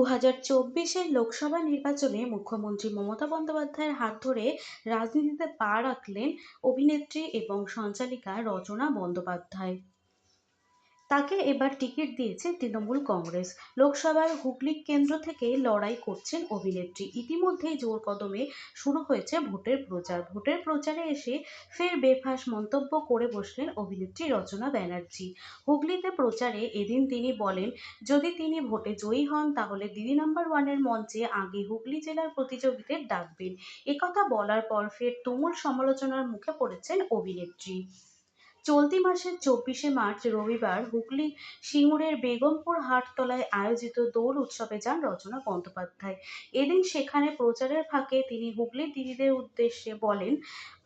হাজার চব্বিশের লোকসভা নির্বাচনে মুখ্যমন্ত্রী মমতা বন্দ্যোপাধ্যায়ের হাত ধরে রাজনীতিতে পা রাখলেন অভিনেত্রী এবং সঞ্চালিকা রচনা বন্দ্যোপাধ্যায়। তাকে এবার টিকিট দিয়েছে তৃণমূল কংগ্রেস। লোকসভার হুগলি কেন্দ্র থেকে লড়াই করছেন অভিনেত্রী। ইতিমধ্যেই জোর কদমে শুরু হয়েছে ভোটের প্রচার। ভোটের প্রচারে এসে ফের বেফাঁস মন্তব্য করে বসলেন অভিনেত্রী রচনা ব্যানার্জি। হুগলিতে প্রচারে এদিন তিনি বলেন, যদি তিনি ভোটে জয়ী হন, তাহলে দিদি নাম্বার ওয়ানের মঞ্চে আগে হুগলি জেলার প্রতিযোগীদের ডাকবেন। একথা বলার পর ফের তুমুল সমালোচনার মুখে পড়েছেন অভিনেত্রী। চলতি মাসের চব্বিশে মার্চ, রবিবার হুগলি সিঙ্গুরের বেগমপুর হাটতলায় আয়োজিত দোল উৎসবে যান রচনা বন্দ্যোপাধ্যায়। এদিন সেখানে প্রচারের ফাঁকে তিনি হুগলির দিদিদের উদ্দেশ্যে বলেন,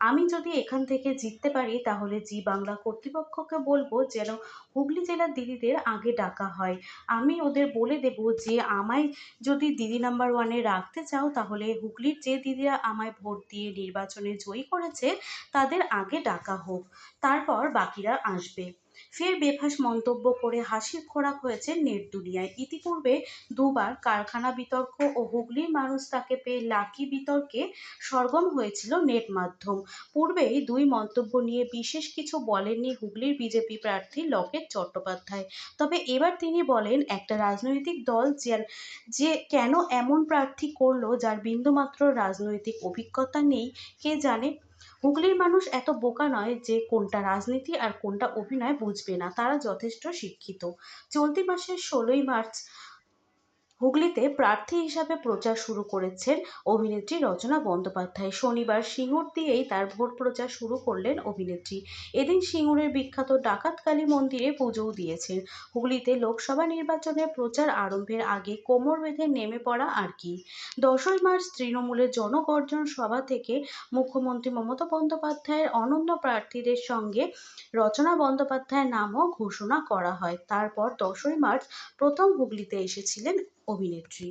আমি যদি এখান থেকে জিততে পারি, তাহলে জি বাংলা কর্তৃপক্ষকে বলব যেন হুগলি জেলার দিদিদের আগে ডাকা হয়। আমি ওদের বলে দেব যে, আমায় যদি দিদি নাম্বার ওয়ানে রাখতে চাও, তাহলে হুগলির যে দিদিরা আমায় ভোট দিয়ে নির্বাচনে জয়ী করেছে, তাদের আগে ডাকা হোক। তারপর বাকিরা আসবে। ফের বেফাঁস মন্তব্য করে হাসির খোরাক হয়েছে নেট দুনিয়ায়। ইতিপূর্বে দুবার কারখানা বিতর্ক ও হুগলির মানুষ তাকে পেয়ে লাকি বিতর্কে সরগম হয়েছিল নেট মাধ্যম। পূর্বেই দুই মন্তব্য নিয়ে বিশেষ কিছু বলেননি হুগলির বিজেপি প্রার্থী লকেট চট্টোপাধ্যায়। তবে এবার তিনি বলেন, একটা রাজনৈতিক দল যে যে কেন এমন প্রার্থী করল যার বিন্দুমাত্র রাজনৈতিক অভিজ্ঞতা নেই, কে জানে হুগলির মানুষ এত বোকা নয় যে কোনটা রাজনীতি আর কোনটা অভিনয় বুঝবে না। তারা যথেষ্ট শিক্ষিত। চলতি মাসের ষোলোই মার্চ হুগলিতে প্রার্থী হিসাবে প্রচার শুরু করেছেন অভিনেত্রী রচনা বন্দ্যোপাধ্যায়। শনিবার সিঙ্গুর দিয়েই তার ভোট প্রচার শুরু করলেন অভিনেত্রী। এদিন সিঙ্গুরের বিখ্যাত ডাকাতকালী মন্দিরে পুজোও দিয়েছেন। হুগলিতে লোকসভা নির্বাচনের প্রচার আরম্ভের আগে কোমর বেঁধে নেমে পড়া আর কি। দশই মার্চ তৃণমূলের জনগর্জন সভা থেকে মুখ্যমন্ত্রী মমতা বন্দ্যোপাধ্যায়ের অনন্য প্রার্থীদের সঙ্গে রচনা বন্দ্যোপাধ্যায়ের নামও ঘোষণা করা হয়। তারপর দশই মার্চ প্রথম হুগলিতে এসেছিলেন অভিনেত্রী